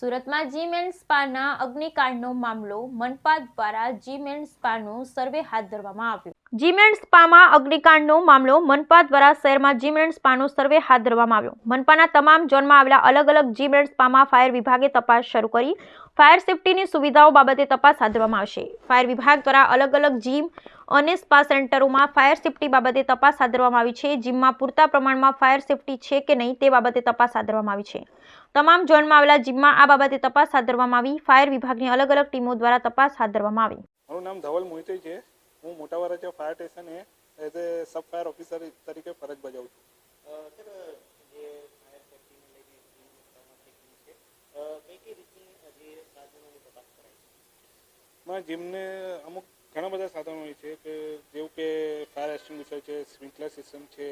સુરતમાં gym and સ્પાના અગ્નિકાંડનો મામલો મનપા દ્વારા જીમ એન્ડ સ્પાનું સર્વે હાથ ધરવામાં આવ્યો. જીમ એન્ડ સ્પામાં અગ્નિકાંડનો મામલો મનપા દ્વારા શહેરમાં જીમ એન્ડ સ્પાનો સર્વે હાથ ધરવામાં આવ્યો. મનપાના તમામ ઝોનમાં આવેલા અલગ અલગ જીમ એન્ડ સ્પામાં ફાયર વિભાગે તપાસ શરૂ કરી. ફાયર સેફટીની સુવિધાઓ બાબતે તપાસ હાથ ધરવામાં આવશે. ફાયર વિભાગ દ્વારા અલગ અલગ જીમ અને સ્પા સેન્ટરોમાં ફાયર સેફટી બાબતે તપાસ હાથ ધરવામાં આવી છે. જીમમાં પૂરતા પ્રમાણમાં ફાયર સેફટી છે કે નહીં તે બાબતે તપાસ હાથ ધરવામાં આવી છે. તમામ ઝોનમાં આવેલા જીમમાં આ બાબતે તપાસ હાથ ધરવામાં આવી. ફાયર વિભાગની અલગ અલગ ટીમો દ્વારા તપાસ હાથ ધરવામાં આવી. મારું નામ ધવલ મોહિતે છે. હું મોટા વરાછા ફાયર સ્ટેશને as a sub fire officer તરીકે ફરજ બજાવું છું? માં જીમને અમુક ઘણા બધા સાધનો હોય છે કે જેવું કે ફાયર એક્સટિંગ્વિશર છે સ્પ્રિંકલર સિસ્ટમ છે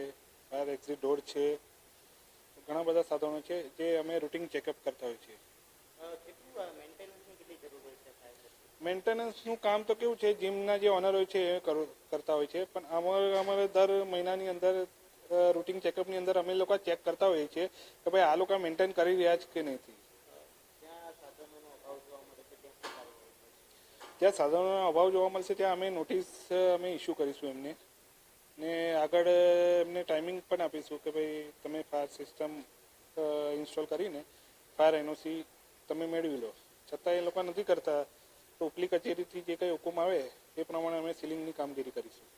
ફાયર એક્ઝિટ ડોર છે ઘણા બધા સાધનો છે જે અમે રૂટીન ચેકઅપ કરતા હોઈએ છીએ. મેન્ટેનન્સની જરૂર છે મેન્ટેનન્સનું કામ તો કેવું છે જીમના જે ઓનર હોય છે એ કર- કરતા હોય છે પણ અમારે અમારે દર મહિનાની અંદર રૂટીન ચેકઅપની અંદર અમે લોકો ચેક કરતા હોઈએ છીએ કે ભાઈ આ લોકો મેન્ટેન કરી રહ્યા છે કે નથી જ્યાં સાધનોનો અભાવ જોવા મળે છે ત્યાં શું કાર્યવાહી થાય છે જ્યાં સાધનોનો અભાવ જોવા મળશે, ત્યાં અમે નોટિસ અમે ઇસ્યુ કરીશું એમને. ને આગળ એમને ટાઈમિંગ પણ આપીશું કે ભાઈ, તમે ફાયર સિસ્ટમ ઇન્સ્ટોલ કરીને ફાયર એનઓસી તમે મેળવી લો. છતાં એ લોકો નથી કરતા. તો ઉપલી કચેરીથી જે કંઈ હુકુમ આવે, એ પ્રમાણે અમે સીલિંગની કામગીરી કરીશું.